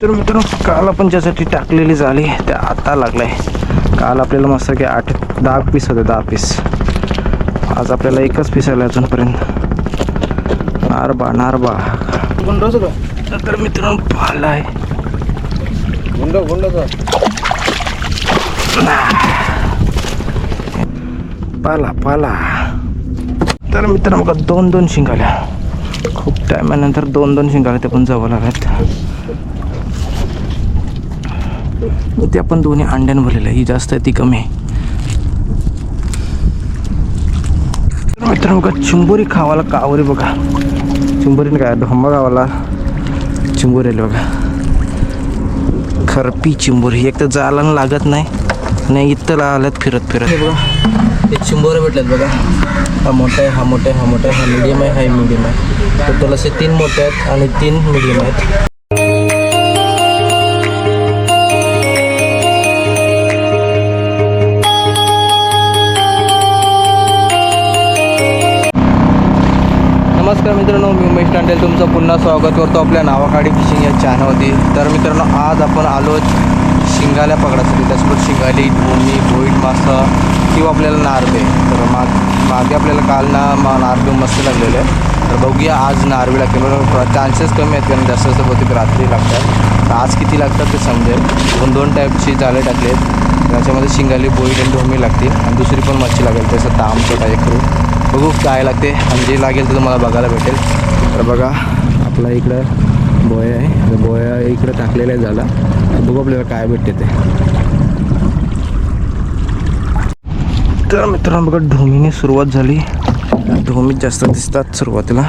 तर मित्रांनो काल आपण ज्यासाठी टाकलेली झाली ते आता आहे काल आपल्याला मस्त की आठ दहा पीस होते दहा पीस आज आपल्याला एकच पीस आला अजूनपर्यंत. नारबा नारबा. तर मित्रांनो पाला आहे. गुंड गुंड पाला पाला. तर मित्रांनो बघा दोन दोन शिंगाल्या. खूप टायमानंतर दोन दोन शिंगाल्या ते पण जवळ लागत ते आपण दोन्ही अंड्यानं भरलेलं आहे. ही जास्त आहे ती कमी आहे. मित्रांनो बघा चिंबोरी खावाला कावरी बघा. चिंबोरीने काय ढोंबा गावाला चिंबोरी आली बघा. खरपी चिंबोरी. एक तर जायला लागत नाही नाही इथं आल्यात फिरत फिरत. बघा हे चिंबोरे भेटलेत बघा. हा मोठा आहे हा मोठा आहे हा मोठा आहे हा मिडियम आहे हा मिडियम आहे. टोटल असे तीन मोठे आहेत आणि तीन मिडियम आहेत. नमस्कार मित्रांनो मी उमेश टांडेल. तुमचं पुन्हा स्वागत करतो आपल्या नावाकाडी फिशिंग या चॅनलवरती तर मित्रांनो आज आपण आलो शिंगाल्या पकडासाठी. त्यासोबत शिंगाली भूमी भोईट मासा किंवा आपल्याला नार्वे. तर माग मागे आपल्याला काल ना मा मस्त लागलेले. तर बघूया आज नारबे लागतील चान्सेस कमी आहेत कारण जास्त जास्त बहुतेक रात्री लागतात. तर आज किती लागतात ते समजेल. दोन दोन टाईपची जाळे टाकले आहेत त्याच्यामध्ये शिंगाली बोईट आणि ढोमी लागतील. आणि दुसरी पण मच्छी लागेल. त्याचा ताम छोटा एक करू बघू काय लागते. आणि जे लागेल ते तुम्हाला बघायला भेटेल. तर बघा आपला इकडं बोया आहे. आणि बोया इकडं टाकलेला आहे झाला. बघू आपल्याला काय भेटते ते. तर मित्रांनो बघा ढोमीने सुरुवात झाली. ढोमीत जास्त दिसतात सुरुवातीला.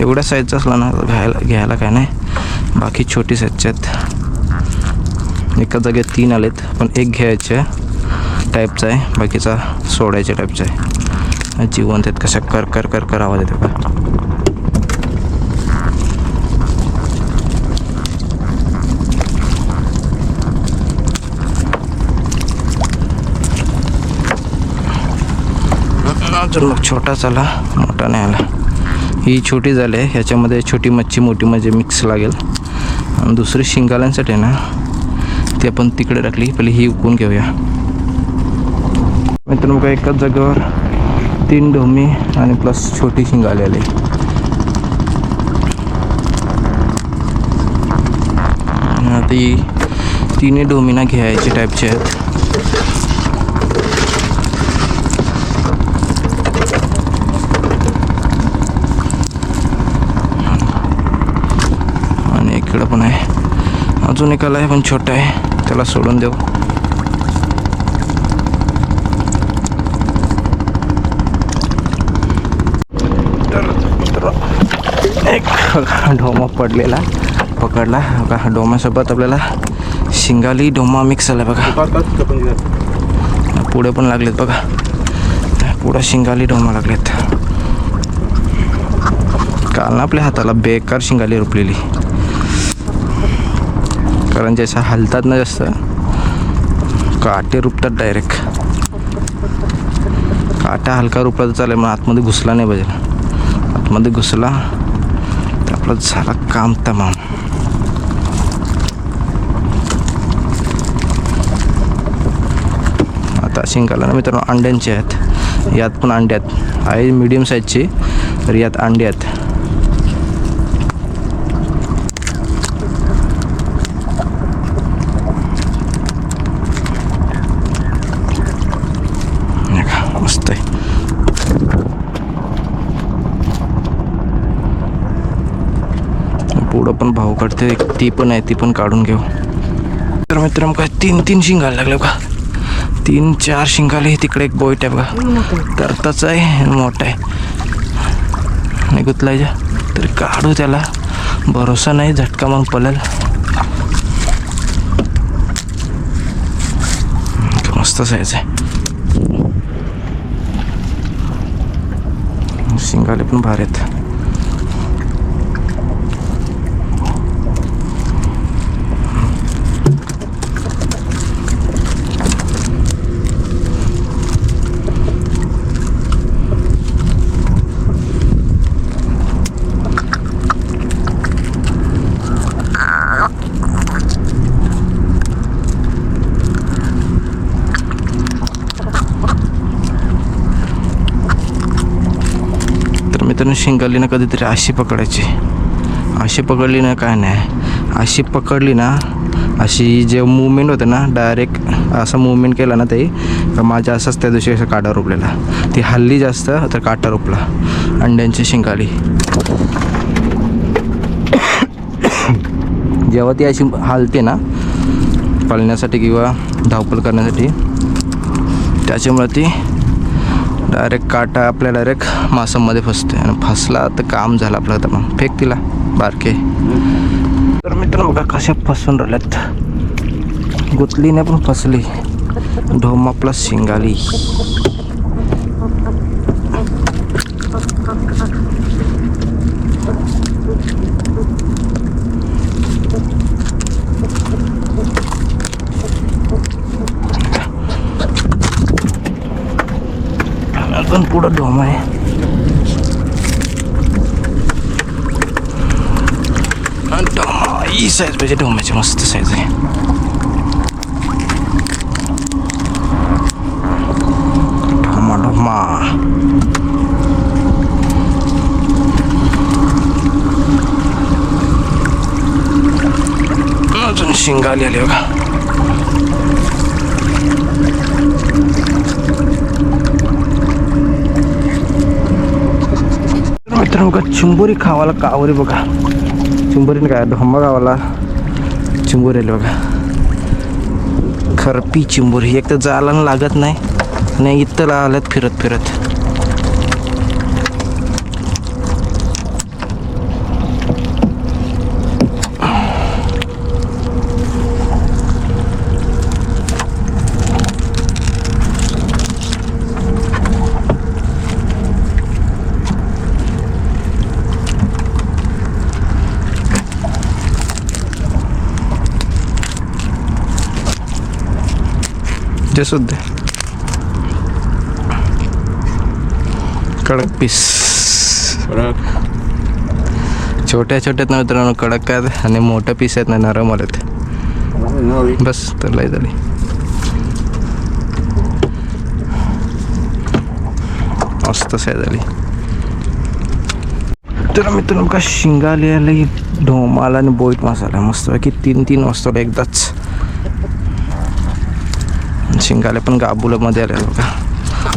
एवढ्या साईजचा असला ना घ्यायला घ्यायला काय नाही. बाकी छोटी साईजच्या आहेत. एका जागेत तीन आलेत पण एक घ्यायचे आहे. टाईपचा आहे. बाकीचा सोडायच्या टाईपचा आहे. जिवंत आहेत कशा कर कर कर कर आवाज येतो का जर मग छोटा चला मोठा नाही आला. ही छोटी झाली आहे. ह्याच्यामध्ये छोटी मच्छी मोठी म्हणजे मिक्स लागेल. आणि दुसरी शिंगाल्यांसाठी आहे ना ती आपण तिकडे टाकली. पहिले ही उकून घेऊया. मित्रांनो बघा एकाच जागेवर तीन डोमी आणि प्लस छोटी शिंगाली आली ती आता ही तिन्ही डोमिना घ्यायचे टाईपचे आहेत. आणि इकडं पण आहे. अजून एकाला आहे पण छोटा आहे. त्याला सोडून देऊ तर बघा डोमा पडलेला. पकडला. बघा डोमासोबत आपल्याला शिंगाली डोमा मिक्स झाला बघा. पुढे पण लागलेत बघा. पुढं शिंगाली डोमा लागलेत. काल ना आपल्या हाताला बेकार शिंगाली रुपलेली. कारण जसं हलतात ना जास्त काटे रुपतात डायरेक्ट काटा हलका रुपला तर चालेल मग आतमध्ये घुसला नाही पाहिजे. आतमध्ये घुसला आपलं झाला काम तमाम आता शिंकायला ना मित्रांनो अंड्यांचे आहेत यात पण अंडे आहेत आहे मिडियम साईजची तर यात अंडे आहेत हे का, मस्त आहे पुढं पण भाव काढते ती पण आहे ती पण काढून घेऊ. तर मित्रांनो काय तीन तीन शिंगायला लागले का तीन चार शिंगाले तिकडे एक बोईट आहे बघा. तर त्याच आहे आणि मोठा आहे. नाही गुतलायच्या तर काढू त्याला. भरोसा नाही झटका मग पलेल मस्त साईज आहे. शिंगाले पण भारी आहेत. मित्रांनो शिंगाली ना कधीतरी अशी पकडायची. अशी पकडली ना काय नाही. अशी पकडली ना अशी जे मुवमेंट होते ना डायरेक्ट असं मुवमेंट केला ना ते तर माझ्या असंच त्या दिवशी असं काटा रोपलेला. ती हल्ली जास्त तर काटा रोपला. अंड्यांची शिंगाली. जेव्हा ती अशी हालते ना पळण्यासाठी किंवा धावपळ करण्यासाठी त्याच्यामुळे ती डायरेक्ट काटा आपल्या डायरेक्ट मासामध्ये फसते आणि फसला तर काम झालं आपलं तर मग. फेक तिला. बारके. तर मित्रांनो बघा कशा फसून राहिल्यात. गुतली नाही पण फसली. ढोम आपला शिंगाली. पण पुढं ढोम आहे आणि ढोमा ही साईज पाहिजे ढोमाची मस्त साईज आहे ढोमा ढोमा अजून शिंगाली आली बघा मित्रांनो बघा चिंबोरी खावाला कावरी बघा. चिंबोरीने काय ढोंबा गावाला चिंबोरी आली बघा. खरपी चिंबोरी. एक तर जायला न लागत नाही नाही इथं आल्यात फिरत फिरत. ते सुद्धा. कडक पीस छोट्या छोट्यात ना मित्रांनो कडक आहेत आणि मोठ्या पीस आहेत ना नरम आलेत. बस तर लय झाली. मस्त साय झाली तर मित्रांनो का शिंगाली आली ढोमाला आणि बोईट मसाला. मस्त की तीन तीन वाजता एकदाच. शिंगाले पण गाबुलामध्ये आले बघा.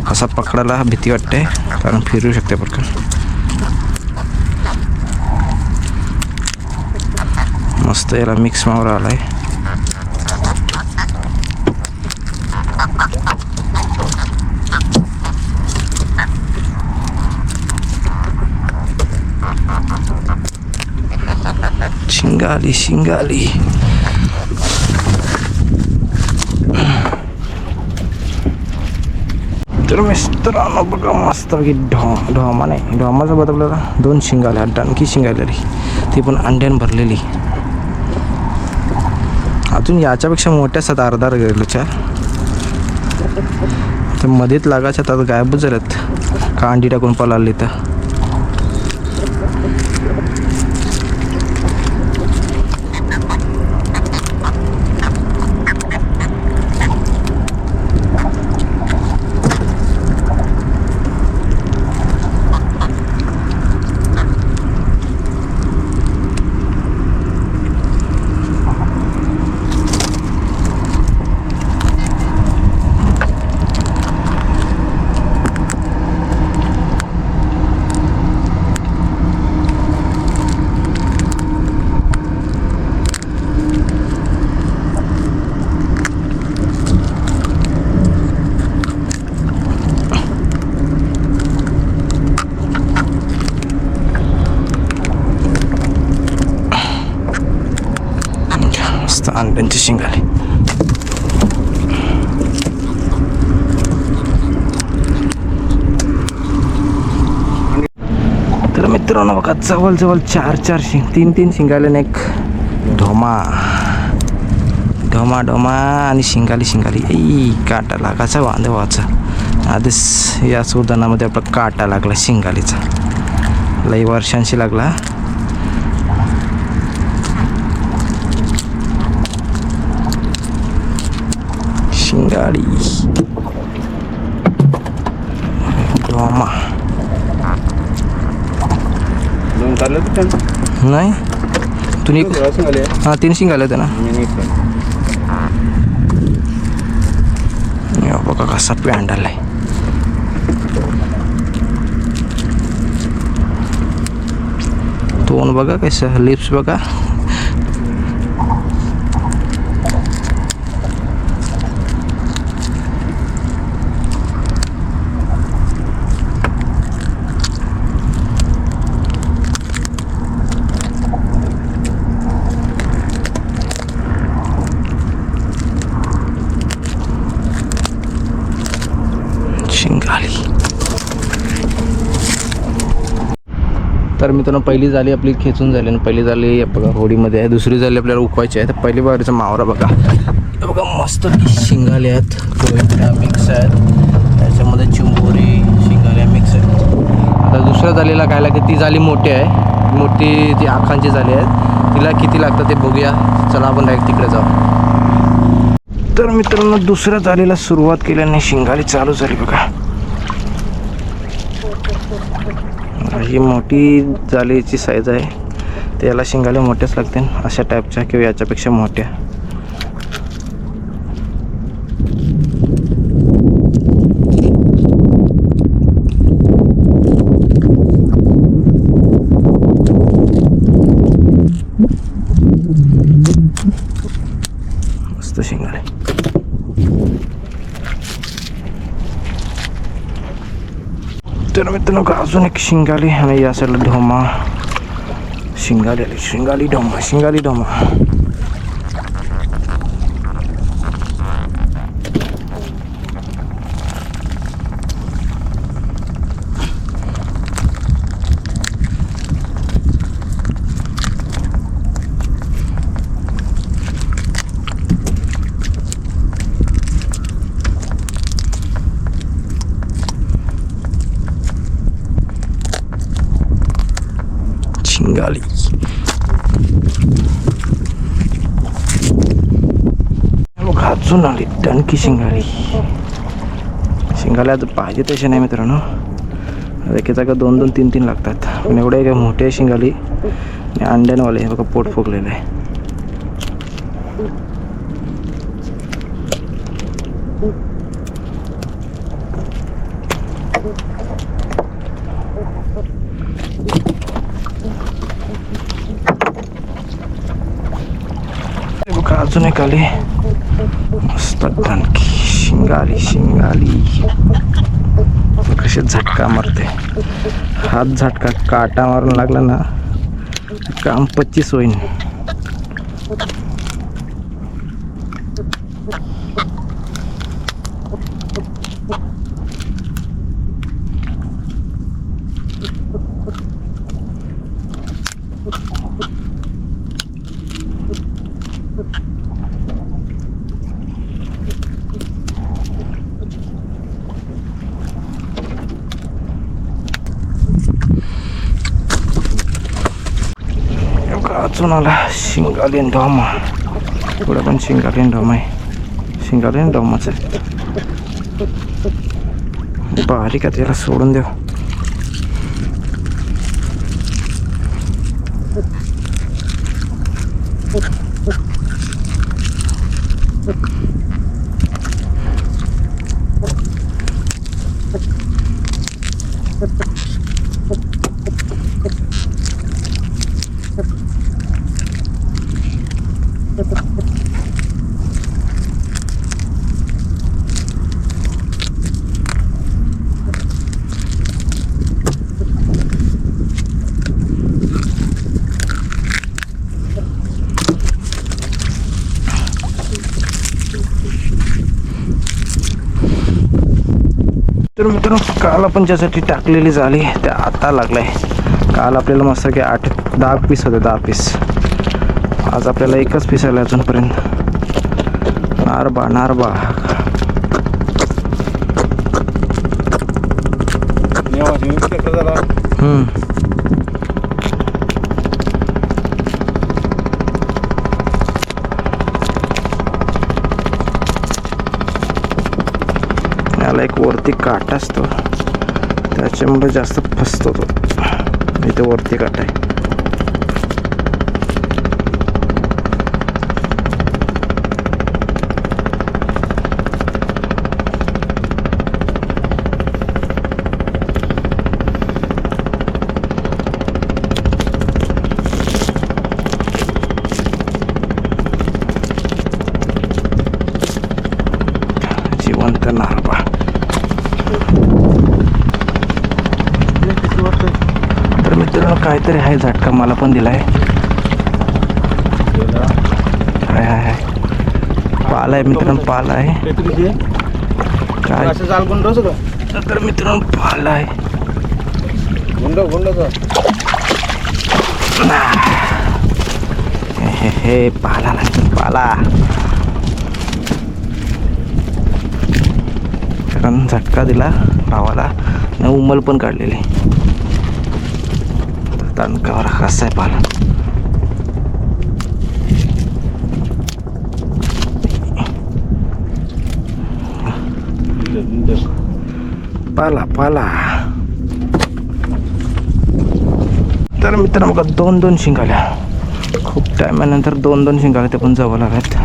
असा पकडायला भीती वाटते. कारण फिरू शकते पटकन. मस्त याला मिक्स मावर आलाय. शिंगाली शिंगाली. तर मिस्टरांनो बघा मस्त की ढो ढोमा नाही ढोमाचा बदलला आपल्याला दोन शिंगाल्या डणकी शिंगालेली ती पण अंड्यान भरलेली. अजून याच्यापेक्षा मोठ्या असतात अर्धा गेलोच्या तर मध्येच लागायच्या तर गायबच झाल्यात. का अंडी टाकून पळाली तर मस्त अंड्यांची शिंगाली तर मित्रांनो बघा जवळ जवळ चार चार शिंग तीन तीन शिंगाले आणि एक ढोमा ढोमा ढोमा आणि शिंगाली शिंगाली. ऐ काटा लागायचा वांदवाचा आधीच या सुदानामध्ये आपला काटा लागला शिंगालीचा. लई वर्षांशी लागला. शिंगाडी ढोमा नाही. तुम्ही हां तीन शिंग आले होते ना. बघा कसा पॅन्ट आलाय. तोंड बघा कसं लिप्स बघा शिंगाली तर मित्रांनो पहिली झाली आपली खेचून झाली आणि पहिली झाली बघा होडीमध्ये आहे. दुसरी झाली आपल्याला उकवायची आहे. तर पहिली बारीचा मावरा बघा. बघा मस्त शिंगाले आहेत. कोयता मिक्स आहेत. त्याच्यामध्ये चिंबोरी शिंगाल्या मिक्स आहेत. आता दुसऱ्या झालेला काय की ती झाली मोठी आहे. मोठी ती आखांची झाली आहे. तिला किती लागतं ते बघूया. चला आपण डायरेक्ट तिकडे जाऊ. तर मित्रांनो दुसऱ्या झालेला सुरुवात केल्याने शिंगाली चालू झाली बघा. ही मोठी जालीची साईज आहे. त्याला शिंगाले मोठ्याच लागतील अशा टाईपच्या किंवा याच्यापेक्षा मोठ्या मस्त शिंगाले तर मित्रांनो का अजून एक शिंगाली आणि या साईडला ढोमा शिंगाली आली शिंगाली ढोमा शिंगाली ढोमा शिंगाली मग अजून आली शिंगाळी शिंगाली शिंगाल्या पाहिजे तसे नाही मित्रांनो. एके जागा दोन दोन तीन तीन लागतात. पण एवढे काय मोठे शिंगाली आणि अंड्यांवाले हे बघा पोट फुगलेलं. आहे अजून एक आली. मस्त शिंगाली शिंगाली. कसे झटका मारते. हात झटका काटा मारून लागला ना काम पच्चीस होईन. हे बघा अजून आला शिंगाली आणि डोमा पुढे पण शिंगाली आणि डोमा आहे शिंगाली आणि डोमाच आहे तर मित्रांनो काल आपण ज्यासाठी टाकलेली झाली ते आता लागलाय. काल आपल्याला मस्त की आठ दहा पीस होते दहा पीस आज आपल्याला एकच पीस आलं अजूनपर्यंत. नारबा नारबा. हम्म. याला एक वरती काटा असतो. त्याच्यामुळे जास्त फसतो तो. इथे वरती काटा आहे. काहीतरी आहे झटका मला पण दिला आहे हाय हाय. पाला आहे मित्रांनो पाला आहे काय? असं जाल तर मित्रांनो पाला आहे गुंड गुंड हे हे हे पाला नाही पाला. कारण झटका दिला भावाला. आणि उमल पण काढलेली. तणकावर कसा आहे पाला पाला पाला तर मित्र मग दोन दोन शिंगाल्या. खूप टायमानंतर दोन दोन शिंगाल्या ते पण जवळ लागत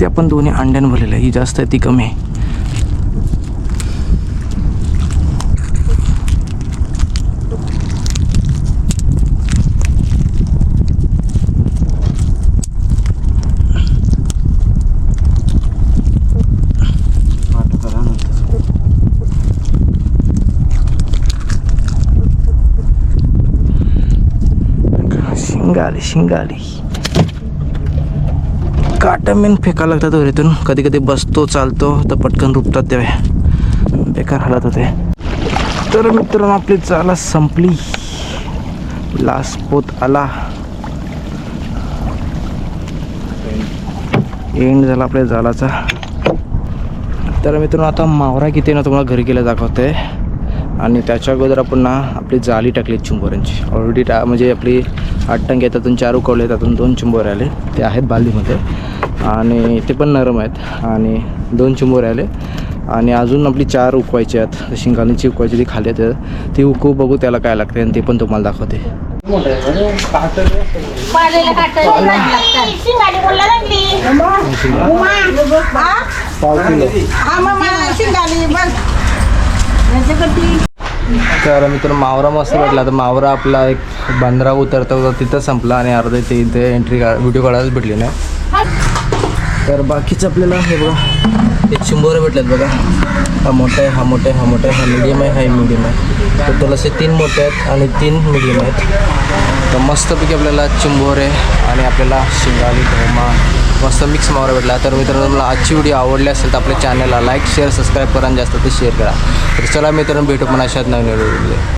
ते आपण दोन्ही अंड्यान भरलेलं ही जास्त आहे ती कमी आहे. शिंगाली शिंगाली. काटा मेन फेकायला लागतात हो वरीतून कधी कधी बसतो चालतो तर पटकन रुपतात ते. बेकार हालत होते. तर मित्रांनो आपली चाला संपली. लास्ट पोत आला. एंड झाला आपल्या जालाचा. तर मित्रांनो आता मावरा किती आहे ना तुम्हाला घरी गेला दाखवते. आणि त्याच्या अगोदर आपण ना आपली जाली टाकली चिंबोऱ्यांची. ऑलरेडी टा म्हणजे आपली आठ टंके त्यातून चार उकवले त्यातून दोन चिंबोरे आले. ते आहेत बालदीमध्ये. आणि ते पण नरम आहेत. आणि दोन चिंबोरे आले. आणि अजून आपली चार उकवायची आहेत. शिंगालीची उकवायची ती खाली आहेत ती उकवू बघू त्याला काय लागते आणि ते पण तुम्हाला दाखवते. तर मित्र मावरा मस्त भेटला. तर मावरा आपला एक बंदरा उतरता होता तिथं संपला आणि अर्धे ते इथे एंट्री का व्हिडिओ काढायलाच भेटली नाही तर बाकीचं आपल्याला हे बघा. एक चिंबोरे भेटलेत बघा. हा मोठा आहे हा मोठा आहे हा मोठा आहे हा मिडियम आहे हा मिडियम आहे. तर तुला असे तीन मोठे आहेत आणि तीन मिडियम आहेत. तर मस्तपैकी आपल्याला चिंबोरे आणि आपल्याला शिंगाली धोमा मस्त मिक्स मावरा भेटला. तर मित्रांनो मला आजची व्हिडिओ आवडली असेल तर आपल्या चॅनलला लाईक शेअर सबस्क्राईब करा आणि जास्त ते शेअर करा. तर चला मित्रांनो भेटू पण अशात नवीन व्हिडिओ